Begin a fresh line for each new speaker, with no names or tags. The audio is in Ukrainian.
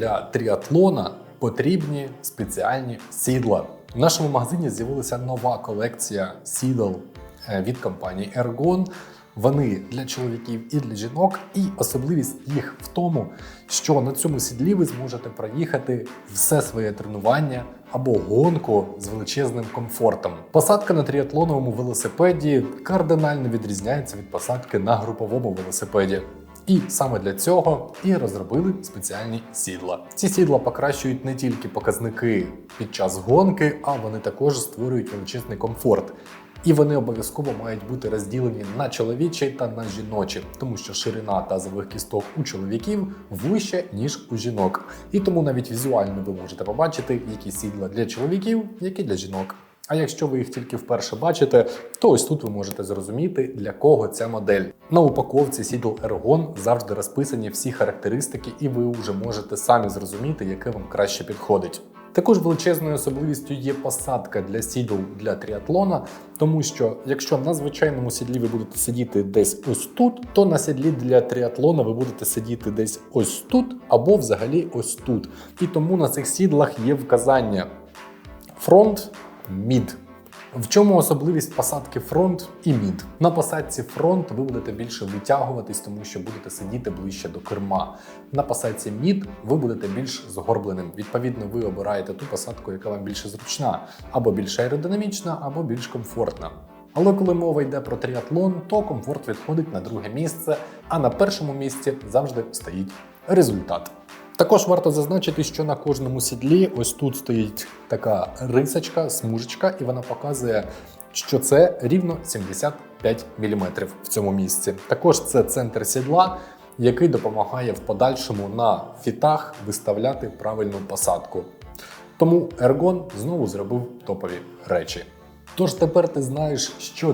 для тріатлона потрібні спеціальні сідла. В нашому магазині з'явилася нова колекція сідл е, від компанії Ergon. Вони для чоловіків і для жінок, і особливість їх в тому, що на цьому сідлі ви зможете проїхати все своє тренування або гонку з величезним комфортом. Посадка на тріатлоновому велосипеді кардинально відрізняється від посадки на груповому велосипеді. І саме для цього і розробили спеціальні сідла. Ці сідла покращують не тільки показники під час гонки, а вони також створюють величезний комфорт. І вони обов'язково мають бути розділені на чоловічі та на жіночі, тому що ширина тазових кісток у чоловіків вища, ніж у жінок. І тому навіть візуально ви можете побачити, які сідла для чоловіків, які для жінок. А якщо ви їх тільки вперше бачите, то ось тут ви можете зрозуміти, для кого ця модель. На упаковці сідл Ergon завжди розписані всі характеристики, і ви вже можете самі зрозуміти, яке вам краще підходить. Також величезною особливістю є посадка для сідл для тріатлона, тому що якщо на звичайному сідлі ви будете сидіти десь ось тут, то на сідлі для тріатлона ви будете сидіти десь ось тут або взагалі ось тут. І тому на цих сідлах є вказання фронт, мід. В чому особливість посадки фронт і мід? На посадці фронт ви будете більше витягуватись, тому що будете сидіти ближче до керма. На посадці мід ви будете більш згорбленим. Відповідно, ви обираєте ту посадку, яка вам більше зручна, або більш аеродинамічна, або більш комфортна. Але коли мова йде про тріатлон, то комфорт відходить на друге місце, а на першому місці завжди стоїть результат. Також варто зазначити, що на кожному сідлі ось тут стоїть така рисочка, смужечка, і вона показує, що це рівно 75 мм в цьому місці. Також це центр сідла, який допомагає в подальшому на фітах виставляти правильну посадку. Тому Ergon знову зробив топові речі. Тож тепер ти знаєш, що